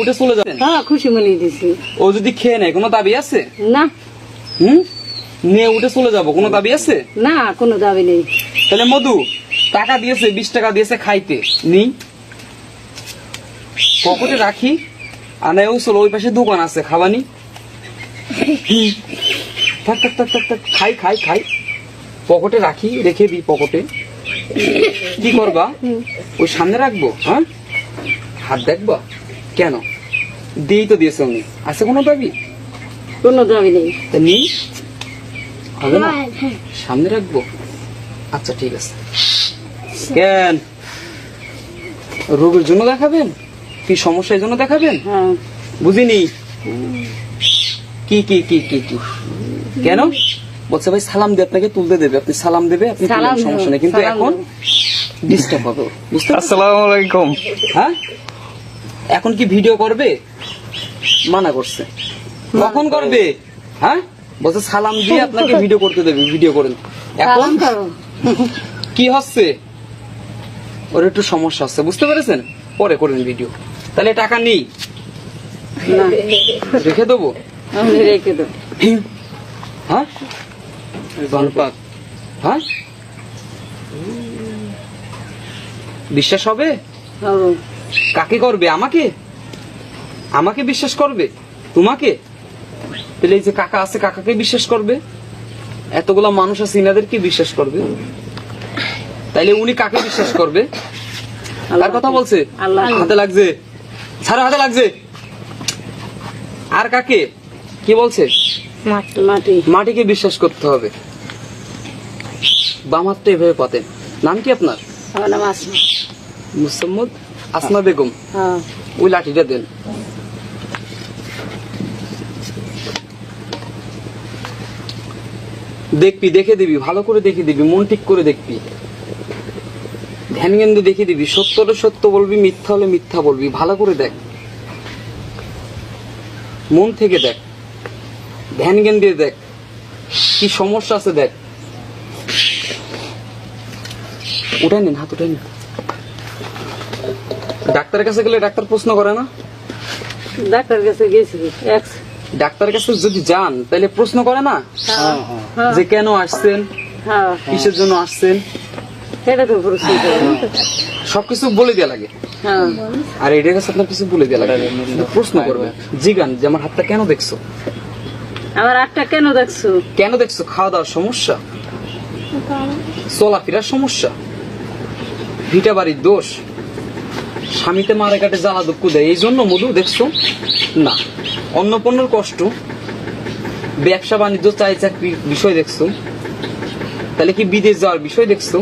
উঠে চলে যাবেন হ্যাঁ খুশি মনে দিছি ও যদি খেয়ে নেয় কোনো দাবি আছে? না। হুম? নিয়ে উঠে চলে যাব কোনো দাবি আছে? না কোনো দাবি নেই। তাহলে মধু টাকা দিয়েছে বিশ টাকা দিয়েছে খাইতে। নি পকেটে রাখি। আনে ও চলো ওই পাশে দোকান আছে খাবানি থাক থাক থাক থাক থাক খাই খাই খাই। পকেটে রাখি রেখে দিই পকেটে। কি করবা? ওই সামনে রাখব হ্যাঁ? হাত দেখবা? কেন? দিয়েই তো দিয়েছে উনি আছে কোনো দাবি? কোনো দাবি নেই। তা নি হবে না? সামনে রাখব? আচ্ছা ঠিক আছে। কেন? রোগের জন্য দেখাবেন? কি সমস্যার জন্য দেখাবেন? হ্যাঁ। বুঝিনি। কি কি কি কি কি? কেন? বলছে ভাই সালাম দিয়ে আপনাকে তুলতে দেবে। আপনি সালাম দেবে আপনি সালাম সমস্যা নেই। কিন্তু এখন ডিস্টার্ব হবে? আসসালামু আলাইকুম। হ্যাঁ? এখন কি ভিডিও করবে? মানা করছে। কখন করবে? হ্যাঁ? বলছে সালাম দিয়ে আপনাকে ভিডিও করতে দেবে ভিডিও করেন। এখন? কি হচ্ছে? ওর একটু সমস্যা হচ্ছে বুঝতে পেরেছেন? পরে করেন ভিডিও। তাহলে টাকা নেই। রেখে দেবো? রেখে দেবো। হ্যাঁ? হ্যাঁ? বিশ্বাস হবে। কাকে করবে? আমাকে? আমাকে বিশ্বাস করবে? তোমাকে? তাহলে এই যে কাকা আছে কাকাকে বিশ্বাস করবে? এতগুলা মানুষ আছে ইনাদেরকে বিশ্বাস করবে? তাইলে উনি কাকে বিশ্বাস করবে? তার কথা বলছে হাতে লাগছে। ছাড়া হাতে লাগছে। আর কাকে? কি বলছে? মাটিকে বিশ্বাস করতে হবে। বাম হাতটা এভাবে পাতেন। নাম কি আপনার? আমার নাম আসমা। মুসাম্মদ? আসমা বেগম। হ্যাঁ। ওই লাঠিটা দেন। দেখবি দেখে দিবি ভালো করে দেখে দিবি মন ঠিক করে দেখবি। ধ্যান জ্ঞান দিয়ে দেখে দিবি সত্য হলে সত্য বলবি মিথ্যা হলে মিথ্যা বলবি ভালো করে দেখ। মন থেকে দেখ। ধ্যান জ্ঞান দিয়ে দেখ। কি সমস্যা আছে দেখ। উঠাই নিন হাত উঠাই নিন। ডাক্তারের কাছে গেলে ডাক্তার প্রশ্ন করে না? ডাক্তার কাছে গেছি। ডাক্তারের কাছে যদি যান তাহলে প্রশ্ন করে না? হ্যাঁ হ্যাঁ যে কেন আসছেন? হ্যাঁ। কিসের জন্য আসছেন? সেটা তো প্রশ্ন করে। সবকিছু বলে দেওয়া লাগে। হ্যাঁ। আর এটার কাছে আপনার কিছু বলে দেওয়া লাগে। প্রশ্ন করবে। জিগান যে আমার হাতটা কেন দেখছ? আমার আটটা কেন দেখছ? কেন দেখছ? খাওয়া দাওয়ার সমস্যা? চলাফেরার সমস্যা? ভিটা বাড়ির দোষ? স্বামীতে মারে কাটে জ্বালা দুঃখ দেয়, এই জন্য মধু, দেখছ? না। অন্য পণ্যর কষ্ট। ব্যবসা বাণিজ্য চাই চাকরির বিষয় দেখছ। তাহলে কি বিদেশ যাওয়ার বিষয় দেখছ?